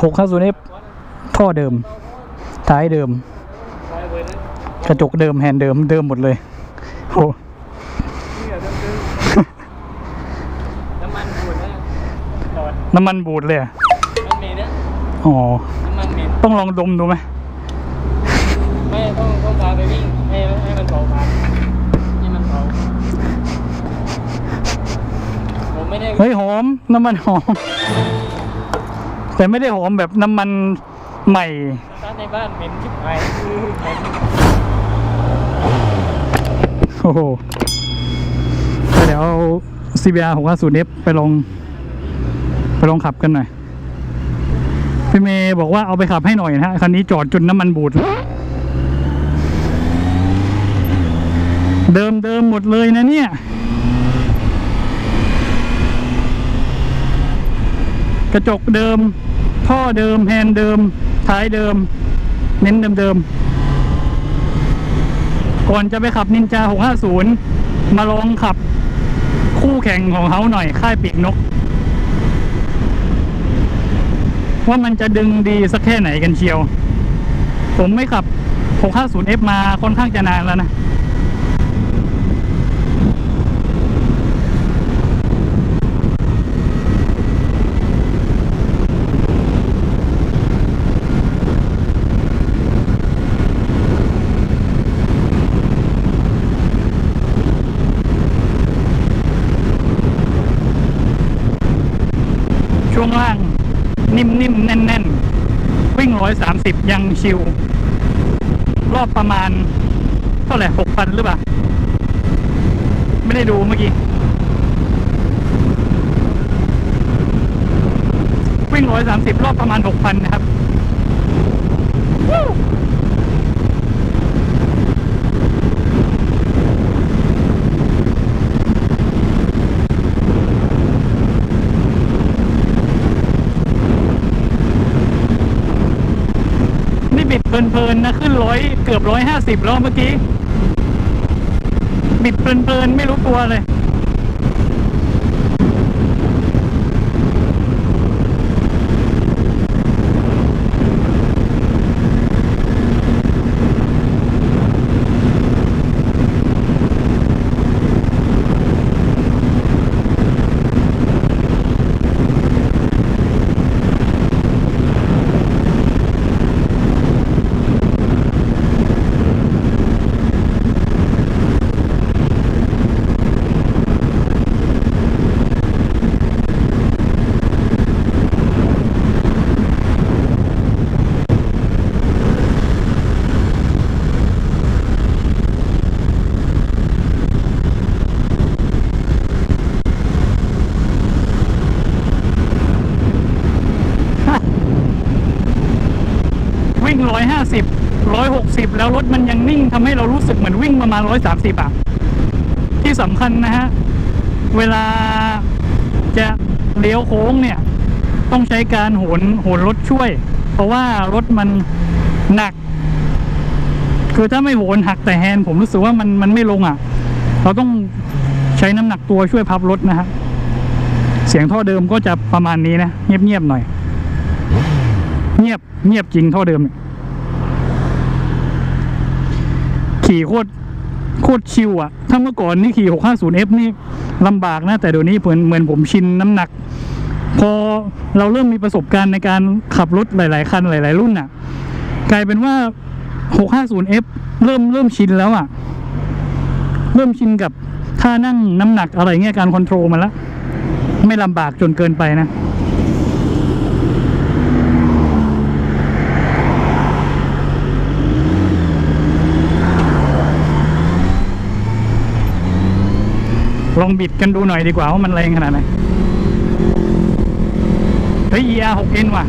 650F ท่อเดิม ท้ายเดิม กระจกเดิมแฮนด์เดิมเดิมหมดเลยโอ้น้ำมันบูดนะตอนน้ำมันบูดเลยอะมันมีนะอ๋อ น้ำมันเหม็นต้องลองดมดูไหม ไม่ต้องต้องพาไปวิ่งให้ให้มันเผาพันให้มันเผาผมไม่ได้ เฮ้ยหอม น้ำมันหอม แต่ไม่ได้หอมแบบน้ำมันใหม่ร้านในบ้านเหม็นชิบหายเหม็นโอ้โหก็เดี๋ยวเอา CBR 650F ไปลอง ไปลองขับกันหน่อยพี่เมย์บอกว่าเอาไปขับให้หน่อยนะฮะ คันนี้จอดจนน้ำมันบูด เดิมเดิมหมดเลยนะเนี่ย กระจกเดิม ท่อเดิมแฮนเดิม ท้ายเดิม เน้นเดิมเดิมๆก่อนจะไปขับนินจา 650 มาลองขับคู่แข่งของเขาหน่อยค่ายปีกนก ว่ามันจะดึงดีสักแค่ไหนกันเชียว ผมไม่ขับ 650F มาค่อนข้างจะนานแล้วนะ 30 ยังชิว รอบประมาณ เท่าไหร่หกพันหรือเปล่า ไม่ได้ดูเมื่อกี้ วิ่งร้อยสามสิบรอบประมาณหกพันนะครับ เพลินๆนะขึ้นร้อยเกือบร้อยห้าสิบแล้วเมื่อกี้ บิดเพลินๆไม่รู้ตัวเลย 120 แล้วรถมันยังนิ่งทำให้เรารู้สึกเหมือนวิ่งประมาณ 130 อะ ที่สำคัญนะฮะ เวลาจะเลี้ยวโค้งเนี่ย ต้องใช้การโหนโหนรถช่วย เพราะว่ารถมันหนัก คือถ้าไม่โหนหักแต่แฮนผมรู้สึกว่ามันมันไม่ลงอะ เราต้องใช้น้ำหนักตัวช่วยพับรถนะฮะเสียงท่อเดิมก็จะประมาณนี้นะ เงียบๆหน่อย เงียบเงียบจริงท่อเดิมเนี่ย ขี่โคตรโคตรชิวอะถ้าเมื่อก่อนนี่ขี่ 650F นี่ลำบากนะ แต่เดี๋ยวนี้เหมือนเหมือนผมชินน้ำหนัก พอเราเริ่มมีประสบการณ์ในการขับรถหลาย ๆ คันหลาย ๆ รุ่นอะกลายเป็นว่า 650F เริ่มเริ่มชินแล้วอะเริ่มชินกับท่านั่งน้ำหนักอะไรเงี้ยการคอนโทรลมันละไม่ลำบากจนเกินไปนะ ลองบิดกันดูหน่อยดีกว่าว่ามันแรงขนาดไหนเฮ้ย ER 6N ว่ะ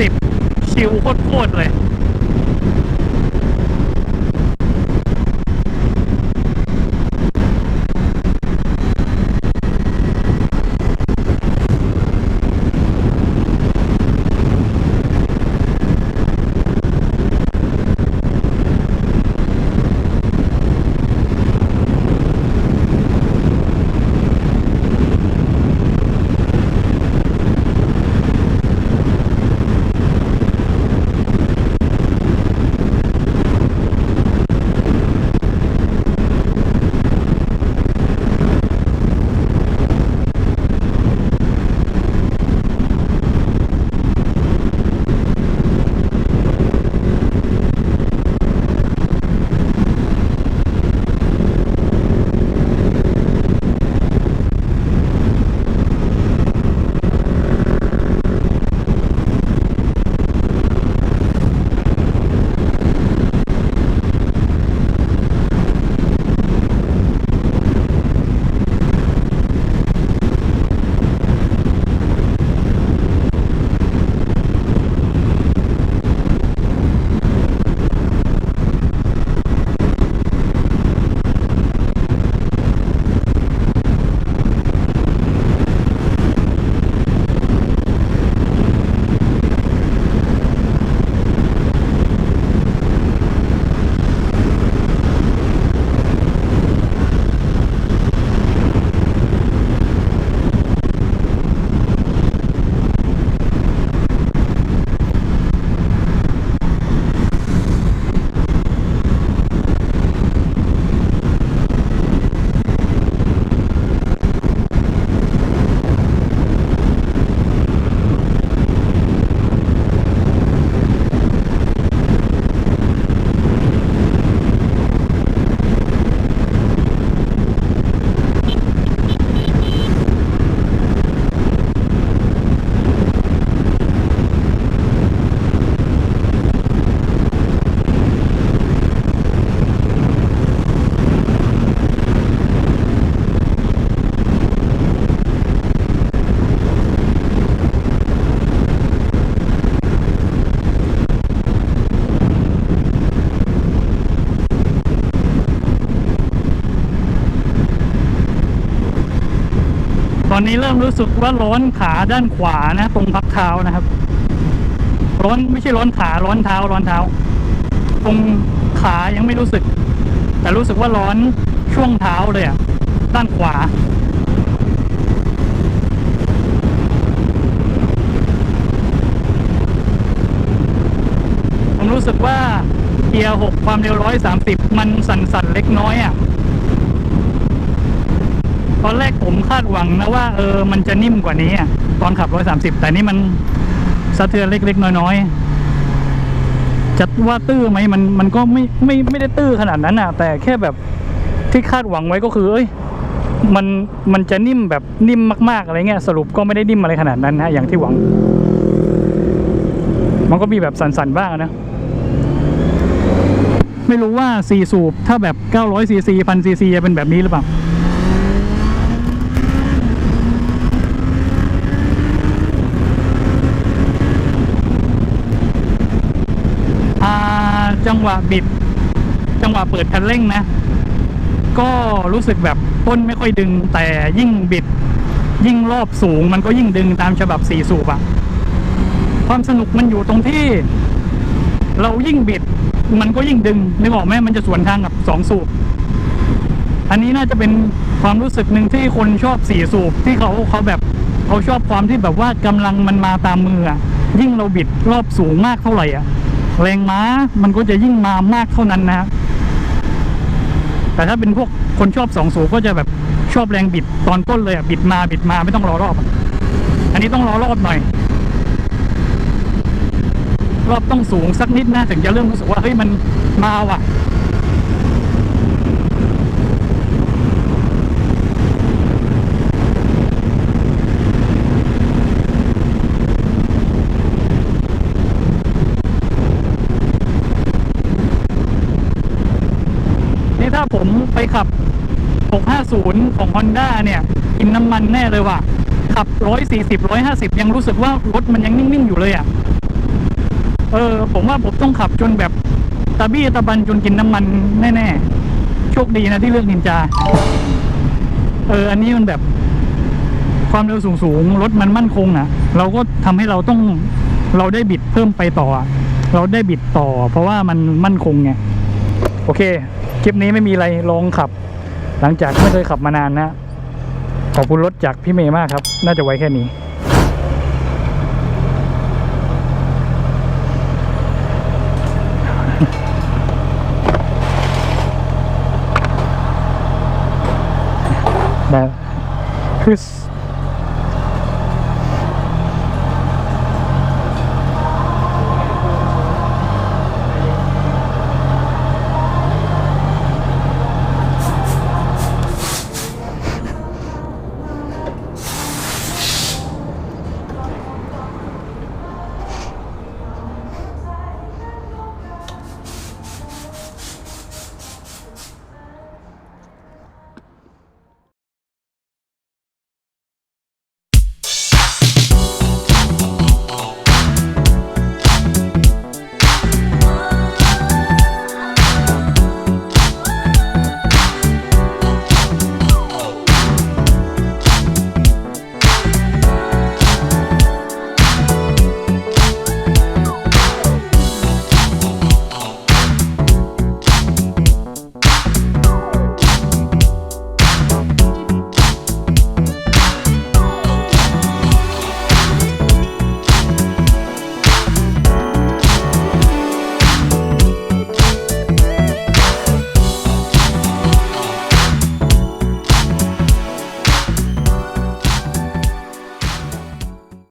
สิบชิลโคตรๆเลย อนนี้เริ่มรู้สึกว่าร้อนขาด้านขวานะตรงพักเท้านะครับ ร้อนไม่ใช่ร้อนขาร้อนเท้าร้อนเท้า ตรงขายังไม่รู้สึก แต่รู้สึกว่าร้อนช่วงเท้าเลยอะด้านขวาผมรู้สึกว่าเกียร์หกความเร็วร้อยสามสิบมันสั่นๆเล็กน้อยอะ่ะ ตอนแรกผมคาดหวังนะว่าเออมันจะนิ่มกว่านี้อะตอนขับร้อยสามสิบแต่นี่มันสะเทือนเล็ก ๆ น้อยๆจะว่าตื้อไหมมันมันก็ไม่ไม่ไม่ได้ตื้อขนาดนั้นอะ แต่แค่แบบที่คาดหวังไว้ก็คือเอ้ยมันมันจะนิ่มแบบนิ่มมากๆอะไรเงี้ยสรุปก็ไม่ได้นิ่มอะไรขนาดนั้นนะอย่างที่หวัง มันก็มีแบบสั่นๆบ้างนะ ไม่รู้ว่าสี่สูบถ้าแบบ900ซีซีพันซีซีจะเป็นแบบนี้หรือเปล่าจั งหวะบิด จังหวะเปิดคันเร่งนะ ก็รู้สึกแบบต้นไม่ค่อยดึง แต่ยิ่งบิด ยิ่งรอบสูง มันก็ยิ่งดึงตามฉบับสี่สูบอะความสนุกมันอยู่ตรงที่ เรายิ่งบิด มันก็ยิ่งดึงนึกออกไหมมันจะสวนทางกับสองสูบอันนี้น่าจะเป็นความรู้สึกหนึ่งที่คนชอบสี่สูบที่เขาเขาแบบเขาชอบความที่แบบว่ากำลังมันมาตามมืออะยิ่งเราบิดรอบสูงมากเท่าไหร่อะ แรงม้ามันก็จะยิ่งมามากเท่านั้นนะแต่ถ้าเป็นพวกคนชอบสองสูบก็จะแบบชอบแรงบิดตอนต้นเลยอะบิดมาบิดมาไม่ต้องรอรอบอะอันนี้ต้องรอรอบหน่อย รอบต้องสูงสักนิดนะถึงจะเริ่มรู้สึกว่าเฮ้ยมันมาว่ะ นี่ถ้าผมไปขับ 650 ของ Honda เนี่ยกินน้ำมันแน่เลยว่ะ ขับ 140 150 ยังรู้สึกว่ารถมันยังนิ่ง ๆ อยู่เลยอะ เออ ผมว่าผมต้องขับจนแบบตะบี้ตะบันจนกินน้ำมันแน่ ๆ โชคดีนะที่เลือกนินจา เออ อันนี้มันแบบความเร็วสูงๆรถมันมั่นคงอะ เราก็ทำให้เราต้องเราได้บิดเพิ่มไปต่อ เราได้บิดต่อ เพราะว่ามันมั่นคงไง โอเค คลิปนี้ไม่มีอะไรลองขับ หลังจากไม่เคยขับมานานนะ ขอบคุณรถจากพี่เมย์มากครับ น่าจะไว้แค่นี้ได้